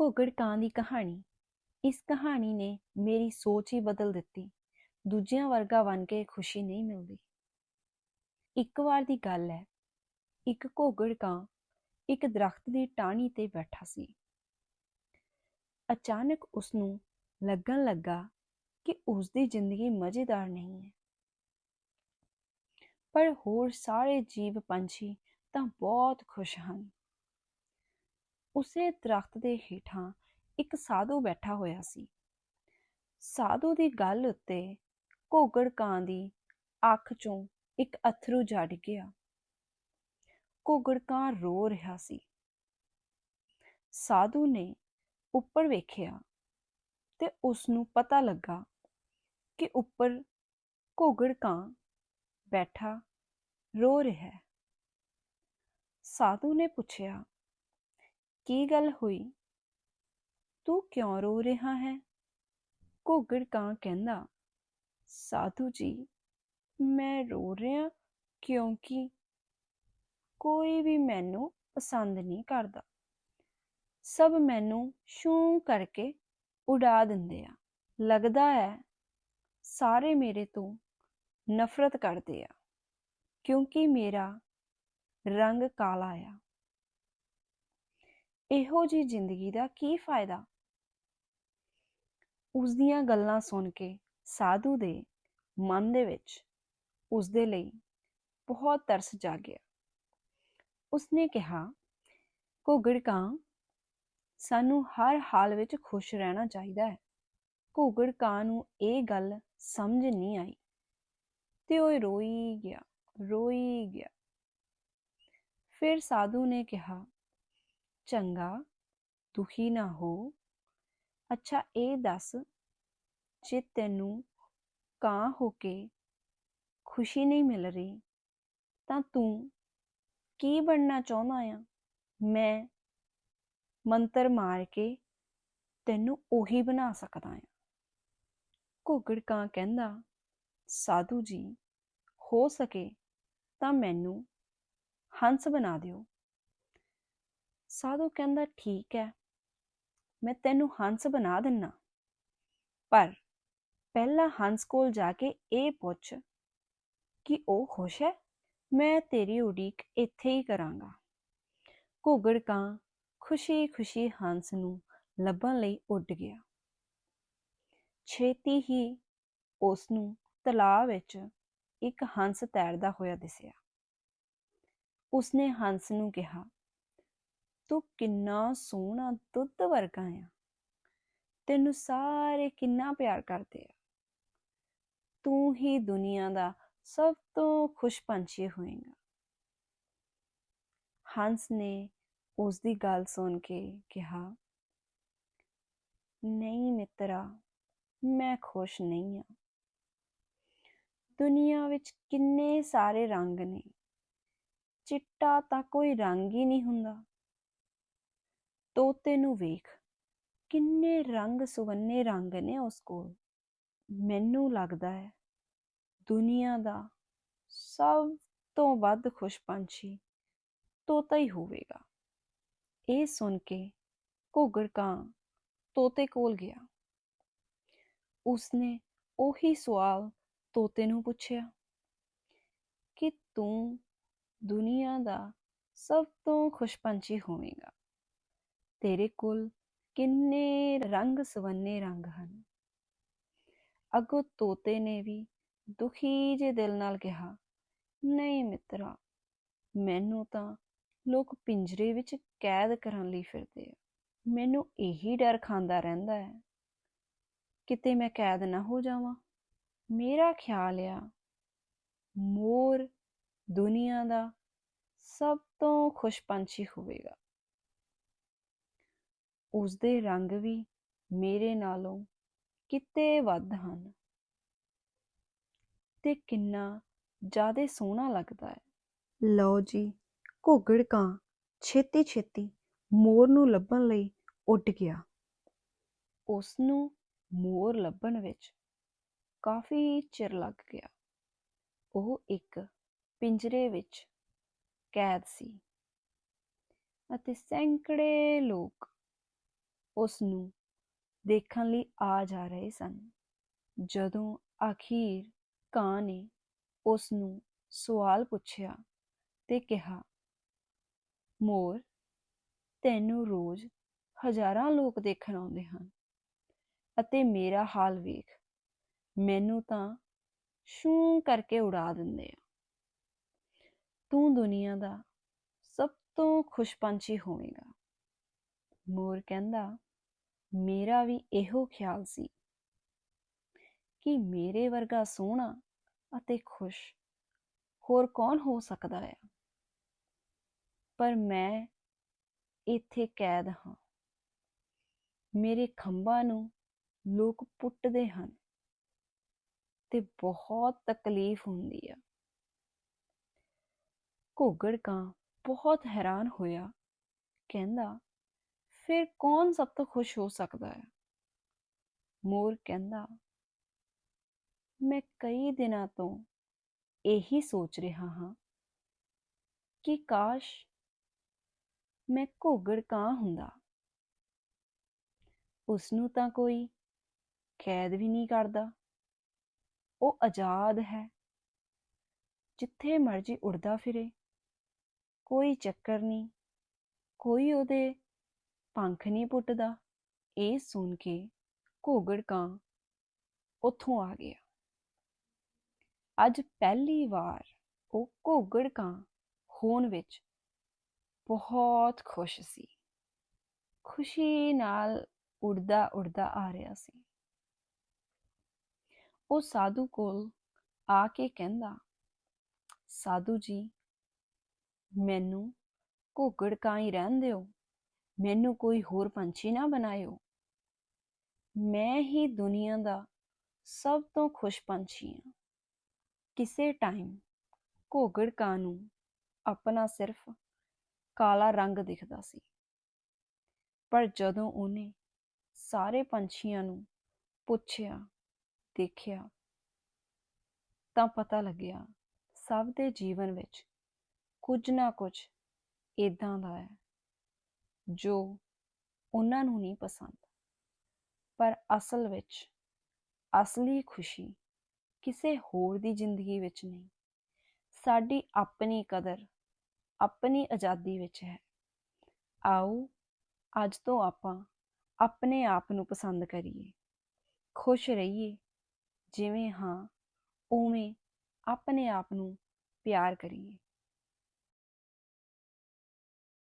ਘੋਗੜ ਕਾਂ ਦੀ ਕਹਾਣੀ। ਇਸ ਕਹਾਣੀ ਨੇ ਮੇਰੀ ਸੋਚ ਹੀ ਬਦਲ ਦਿੱਤੀ। ਦੂਜਿਆਂ ਵਰਗਾ ਬਣ ਕੇ ਖੁਸ਼ੀ ਨਹੀਂ ਮਿਲਦੀ। ਇੱਕ ਵਾਰ ਦੀ ਗੱਲ ਹੈ, ਇੱਕ ਘੋਗੜ ਕਾਂ ਇੱਕ ਦਰਖਤ ਦੀ ਟਾਹਣੀ ਤੇ ਬੈਠਾ ਸੀ। ਅਚਾਨਕ ਉਸ ਨੂੰ ਲੱਗਣ ਲੱਗਾ ਕਿ ਉਸ ਦੀ ਜ਼ਿੰਦਗੀ ਮਜ਼ੇਦਾਰ ਨਹੀਂ ਹੈ। ਪਰ ਹੋਰ ਸਾਰੇ ਜੀਵ ਪੰਛੀ ਤਾਂ ਬਹੁਤ ਖੁਸ਼ ਹਨ। ਉਸੇ ਦਰਖਤ ਦੇ ਹੇਠਾਂ ਇੱਕ ਸਾਧੂ ਬੈਠਾ ਹੋਇਆ ਸੀ। ਸਾਧੂ ਦੀ ਗੱਲ ਉੱਤੇ ਘੋਗੜ ਕਾਂ ਦੀ ਅੱਖ ਚੋਂ ਇੱਕ ਅਥਰੂ ਜੜ ਗਿਆ। ਘੋਗੜ ਕਾਂ ਰੋ ਰਿਹਾ ਸੀ। ਸਾਧੂ ਨੇ ਉੱਪਰ ਵੇਖਿਆ ਤੇ ਉਸ ਨੂੰ ਪਤਾ ਲੱਗਾ ਕਿ ਉੱਪਰ ਘੋਗੜ ਕਾਂ ਬੈਠਾ ਰੋ ਰਿਹਾ ਹੈ। ਸਾਧੂ ਨੇ ਪੁੱਛਿਆ ਕੀ ਗੱਲ ਹੋਈ? ਤੂੰ ਕਿਉਂ ਰੋ ਰਿਹਾ ਹੈ? ਘੋਗੜ ਕਾਂ ਕਹਿੰਦਾ, ਸਾਧੂ ਜੀ, ਮੈਂ ਰੋ ਰਿਹਾ ਕਿਉਂਕਿ ਕੋਈ ਵੀ ਮੈਨੂੰ ਪਸੰਦ ਨਹੀਂ ਕਰਦਾ। ਸਭ ਮੈਨੂੰ ਸ਼ੂ ਕਰਕੇ ਉਡਾ ਦਿੰਦੇ ਆ। ਲੱਗਦਾ ਹੈ ਸਾਰੇ ਮੇਰੇ ਤੋਂ ਨਫ਼ਰਤ ਕਰਦੇ ਆ, ਕਿਉਂਕਿ ਮੇਰਾ ਰੰਗ ਕਾਲਾ ਆ। ਇਹੋ ਜੀ ਜ਼ਿੰਦਗੀ ਦਾ ਕੀ ਫਾਇਦਾ? ਉਸ ਦੀਆਂ ਗੱਲਾਂ ਸੁਣ ਕੇ ਸਾਧੂ ਦੇ ਮਨ ਦੇ ਵਿੱਚ ਉਸ ਦੇ ਲਈ ਬਹੁਤ ਤਰਸ ਜਾਗਿਆ। ਉਸਨੇ ਕਿਹਾ, ਘੋਗੜ ਕਾਂ, ਸਾਨੂੰ ਹਰ ਹਾਲ ਵਿੱਚ ਖੁਸ਼ ਰਹਿਣਾ ਚਾਹੀਦਾ ਹੈ। ਘੋਗੜ ਕਾਂ ਨੂੰ ਇਹ ਗੱਲ ਸਮਝ ਨਹੀਂ ਆਈ। ਤੇ ਉਹ ਰੋਈ ਗਿਆ ਰੋਈ ਗਿਆ। ਫਿਰ ਸਾਧੂ ਨੇ ਕਿਹਾ ਚੰਗਾ, ਦੁਖੀ ਨਾ ਹੋ। ਅੱਛਾ, ਇਹ ਦੱਸ, ਜੇ ਤੈਨੂੰ ਕਾਂ ਹੋ ਕੇ ਖੁਸ਼ੀ ਨਹੀਂ ਮਿਲ ਰਹੀ, ਤਾਂ ਤੂੰ ਕੀ ਬਣਨਾ ਚਾਹੁੰਦਾ ਆ? ਮੈਂ ਮੰਤਰ ਮਾਰ ਕੇ ਤੈਨੂੰ ਉਹੀ ਬਣਾ ਸਕਦਾ ਆ। ਘੋਗੜ ਕਾਂ ਕਹਿੰਦਾ, ਸਾਧੂ ਜੀ, ਹੋ ਸਕੇ ਤਾਂ ਮੈਨੂੰ ਹੰਸ ਬਣਾ ਦਿਓ। ਸਾਧੂ ਕਹਿੰਦਾ, ਠੀਕ ਹੈ, ਮੈਂ ਤੈਨੂੰ ਹੰਸ ਬਣਾ ਦਿੰਨਾ। ਪਰ ਪਹਿਲਾਂ ਹੰਸ ਕੋਲ ਜਾ ਕੇ ਇਹ ਪੁੱਛ ਕਿ ਉਹ ਖੁਸ਼ ਹੈ, ਮੈਂ ਤੇਰੀ ਉਡੀਕ ਇੱਥੇ ਹੀ ਕਰਾਂਗਾ। ਘੋਗੜ ਕਾਂ ਖੁਸ਼ੀ-ਖੁਸ਼ੀ ਹੰਸ ਨੂੰ ਲੱਭਣ ਲਈ ਉੱਡ ਗਿਆ। ਛੇਤੀ ਹੀ ਉਸ ਨੂੰ ਤਲਾਅ ਵਿੱਚ ਇੱਕ ਹੰਸ ਤੈਰਦਾ ਹੋਇਆ ਦਿਸਿਆ। ਉਸਨੇ ਹੰਸ ਨੂੰ ਕਿਹਾ ਤੂੰ ਕਿੰਨਾ ਸੋਹਣਾ ਦੁੱਧ ਵਰਗਾ ਆ। ਤੈਨੂੰ ਸਾਰੇ ਕਿੰਨਾ ਪਿਆਰ ਕਰਦੇ ਆ। ਤੂੰ ਹੀ ਦੁਨੀਆ ਦਾ ਸਭ ਤੋਂ ਖੁਸ਼ ਪੰਛੀ ਹੋਏਗਾ। ਹੰਸ ਨੇ ਉਸ ਦੀ ਗੱਲ ਸੁਣ ਕੇ ਕਿਹਾ, ਨਹੀਂ ਮਿੱਤਰਾ, ਮੈਂ ਖੁਸ਼ ਨਹੀਂ ਆ। ਦੁਨੀਆ ਵਿੱਚ ਕਿੰਨੇ ਸਾਰੇ ਰੰਗ ਨੇ। ਚਿੱਟਾ ਤਾਂ ਕੋਈ ਰੰਗ ਹੀ ਨਹੀਂ ਹੁੰਦਾ। ਤੋਤੇ ਨੂੰ ਵੇਖ, ਕਿੰਨੇ ਰੰਗ ਸੁਵੰਨੇ ਰੰਗ ਨੇ ਉਸ ਕੋਲ। ਮੈਨੂੰ ਲੱਗਦਾ ਹੈ, ਦੁਨੀਆ ਦਾ ਸਭ ਤੋਂ ਵੱਧ ਖੁਸ਼ ਪੰਛੀ ਤੋਤਾ ਹੀ ਹੋਵੇਗਾ। ਇਹ ਸੁਣ ਕੇ ਘੁੱਗਰ ਕਾਂ ਤੋਤੇ ਕੋਲ ਗਿਆ। ਉਸਨੇ ਉਹੀ ਸਵਾਲ ਤੋਤੇ ਨੂੰ ਪੁੱਛਿਆ ਕਿ ਤੂੰ ਦੁਨੀਆ ਦਾ ਸਭ ਤੋਂ ਖੁਸ਼ ਪੰਛੀ ਹੋਵੇਂਗਾ। ਤੇਰੇ ਕੋਲ ਕਿੰਨੇ ਰੰਗ ਸਵੰਨੇ ਰੰਗ ਹਨ? ਅਗੋ ਤੋਤੇ ਨੇ ਵੀ ਦੁਖੀ ਜੇ ਦਿਲ ਨਾਲ ਕਿਹਾ, ਨਹੀਂ ਮਿੱਤਰਾ, ਮੈਨੂੰ ਤਾਂ ਲੋਕ ਪਿੰਜਰੇ ਵਿੱਚ ਕੈਦ ਕਰਨ ਲਈ ਫਿਰਦੇ ਆ। ਮੈਨੂੰ ਇਹੀ ਡਰ ਖਾਂਦਾ ਰਹਿੰਦਾ ਹੈ। ਕਿਤੇ ਮੈਂ ਕੈਦ ਨਾ ਹੋ ਜਾਵਾਂ। ਮੇਰਾ ਖਿਆਲ ਆ, ਮੋਰ ਦੁਨੀਆ ਦਾ ਸਭ ਤੋਂ ਖੁਸ਼ ਪੰਛੀ ਹੋਵੇਗਾ। ਉਸਦੇ ਰੰਗ ਵੀ ਮੇਰੇ ਨਾਲੋਂ ਕਿਤੇ ਵੱਧ ਹਨ। ਤੇ ਕਿੰਨਾ ਜ਼ਿਆਦਾ ਸੋਹਣਾ ਲੱਗਦਾ ਹੈ। ਲਓ ਜੀ, ਘੋਗੜ ਕਾਂ ਛੇਤੀ ਛੇਤੀ ਮੋਰ ਨੂੰ ਲੱਭਣ ਲਈ ਉੱਡ ਗਿਆ। ਉਸ ਨੂੰ ਮੋਰ ਲੱਭਣ ਵਿੱਚ ਕਾਫੀ ਚਿਰ ਲੱਗ ਗਿਆ। ਉਹ ਇੱਕ ਪਿੰਜਰੇ ਵਿੱਚ ਕੈਦ ਸੀ। ਅਤੇ ਸੈਂਕੜੇ ਲੋਕ ਉਸ ਨੂੰ ਦੇਖਣ ਲਈ ਆ ਜਾ ਰਹੇ ਸਨ। ਜਦੋਂ ਆਖੀਰ ਕਾਂ ਨੇ ਉਸ ਨੂੰ ਸਵਾਲ ਪੁੱਛਿਆ ਤੇ ਕਿਹਾ, ਮੋਰ, ਤੈਨੂੰ ਰੋਜ਼ ਹਜ਼ਾਰਾਂ ਲੋਕ ਦੇਖਣ ਆਉਂਦੇ ਹਨ ਅਤੇ ਮੇਰਾ ਹਾਲ ਵੇਖ। ਮੈਨੂੰ ਤਾਂ ਸ਼ੂ ਕਰਕੇ ਉਡਾ ਦਿੰਦੇ ਆ। ਤੂੰ ਦੁਨੀਆ ਦਾ ਸਭ ਤੋਂ ਖੁਸ਼ ਪੰਛੀ ਹੋਵੇਂਗਾ। ਮੋਰ ਕਹਿੰਦਾ, ਮੇਰਾ ਵੀ ਇਹੋ ਖਿਆਲ ਸੀ ਕਿ ਮੇਰੇ ਵਰਗਾ ਸੋਹਣਾ ਅਤੇ ਖੁਸ਼ ਹੋਰ ਕੌਣ ਹੋ ਸਕਦਾ ਹੈ ਪਰ ਮੈਂ ਇੱਥੇ ਕੈਦ ਹਾਂ। ਮੇਰੇ ਖੰਭਾਂ ਨੂੰ ਲੋਕ ਪੁੱਟਦੇ ਹਨ ਤੇ ਬਹੁਤ ਤਕਲੀਫ ਹੁੰਦੀ ਆ। ਘੋਗੜ ਕਾਂ ਬਹੁਤ ਹੈਰਾਨ ਹੋਇਆ। ਕਹਿੰਦਾ ਫਿਰ ਕੌਣ ਸਭ ਤੋਂ ਖੁਸ਼ ਹੋ ਸਕਦਾ ਹੈ ਮੋਰ ਕਹਿੰਦਾ ਮੈਂ ਕਈ ਦਿਨਾਂ ਤੋਂ ਇਹੀ ਸੋਚ ਰਿਹਾ ਹਾਂ ਕਿ ਕਾਸ਼ ਮੈਂ ਘੋਗੜ ਕਾਂ ਹੁੰਦਾ ਉਸ ਨੂੰ ਤਾਂ ਕੋਈ ਕੈਦ ਵੀ ਨਹੀਂ ਕਰਦਾ ਉਹ ਆਜ਼ਾਦ ਹੈ ਜਿੱਥੇ ਮਰਜ਼ੀ ਉੜਦਾ ਫਿਰੇ ਕੋਈ ਚੱਕਰ ਨਹੀਂ ਕੋਈ ਉਹਦੇ ਪੰਖ ਨਹੀਂ ਪੁੱਟਦਾ। ਇਹ ਸੁਣ ਕੇ ਘੋਗੜ ਕਾਂ ਉੱਥੋਂ ਆ ਗਿਆ। ਅੱਜ ਪਹਿਲੀ ਵਾਰ ਉਹ ਘੋਗੜ ਕਾਂ ਹੋਣ ਵਿੱਚ ਬਹੁਤ ਖੁਸ਼ ਸੀ। ਖੁਸ਼ੀ ਨਾਲ ਉੜਦਾ ਉੜਦਾ ਆ ਰਿਹਾ ਸੀ। ਉਹ ਸਾਧੂ ਕੋਲ ਆ ਕੇ ਕਹਿੰਦਾ, ਸਾਧੂ ਜੀ, ਮੈਨੂੰ ਘੋਗੜ ਕਾਂ ਹੀ ਰਹਿਣ ਦਿਓ। ਮੈਨੂੰ ਕੋਈ ਹੋਰ ਪੰਛੀ ਨਾ ਬਣਾਇਓ। ਮੈਂ ਹੀ ਦੁਨੀਆ ਦਾ ਸਭ ਤੋਂ ਖੁਸ਼ ਪੰਛੀ ਹਾਂ। ਕਿਸੇ ਟਾਈਮ ਘੋਗੜ ਕਾਂ ਨੂੰ ਆਪਣਾ ਸਿਰਫ ਕਾਲਾ ਰੰਗ ਦਿਖਦਾ ਸੀ। ਪਰ ਜਦੋਂ ਉਹਨੇ ਸਾਰੇ ਪੰਛੀਆਂ ਨੂੰ ਪੁੱਛਿਆ, ਦੇਖਿਆ, ਤਾਂ ਪਤਾ ਲੱਗਿਆ, ਸਭ ਦੇ ਜੀਵਨ ਵਿੱਚ ਕੁਝ ਨਾ ਕੁਝ ਇਦਾਂ ਦਾ ਹੈ। ਜੋ ਉਹਨਾਂ ਨੂੰ ਨਹੀਂ ਪਸੰਦ। ਪਰ ਅਸਲ ਵਿੱਚ ਅਸਲੀ ਖੁਸ਼ੀ ਕਿਸੇ ਹੋਰ ਦੀ ਜ਼ਿੰਦਗੀ ਵਿੱਚ ਨਹੀਂ। ਸਾਡੀ ਆਪਣੀ ਕਦਰ ਆਪਣੀ ਆਜ਼ਾਦੀ ਵਿੱਚ ਹੈ। ਆਓ ਅੱਜ ਤੋਂ ਆਪਾਂ ਆਪਣੇ ਆਪ ਨੂੰ ਪਸੰਦ ਕਰੀਏ। ਖੁਸ਼ ਰਹੀਏ। ਜਿਵੇਂ ਹਾਂ, ਉਵੇਂ ਆਪਣੇ ਆਪ ਨੂੰ ਪਿਆਰ ਕਰੀਏ।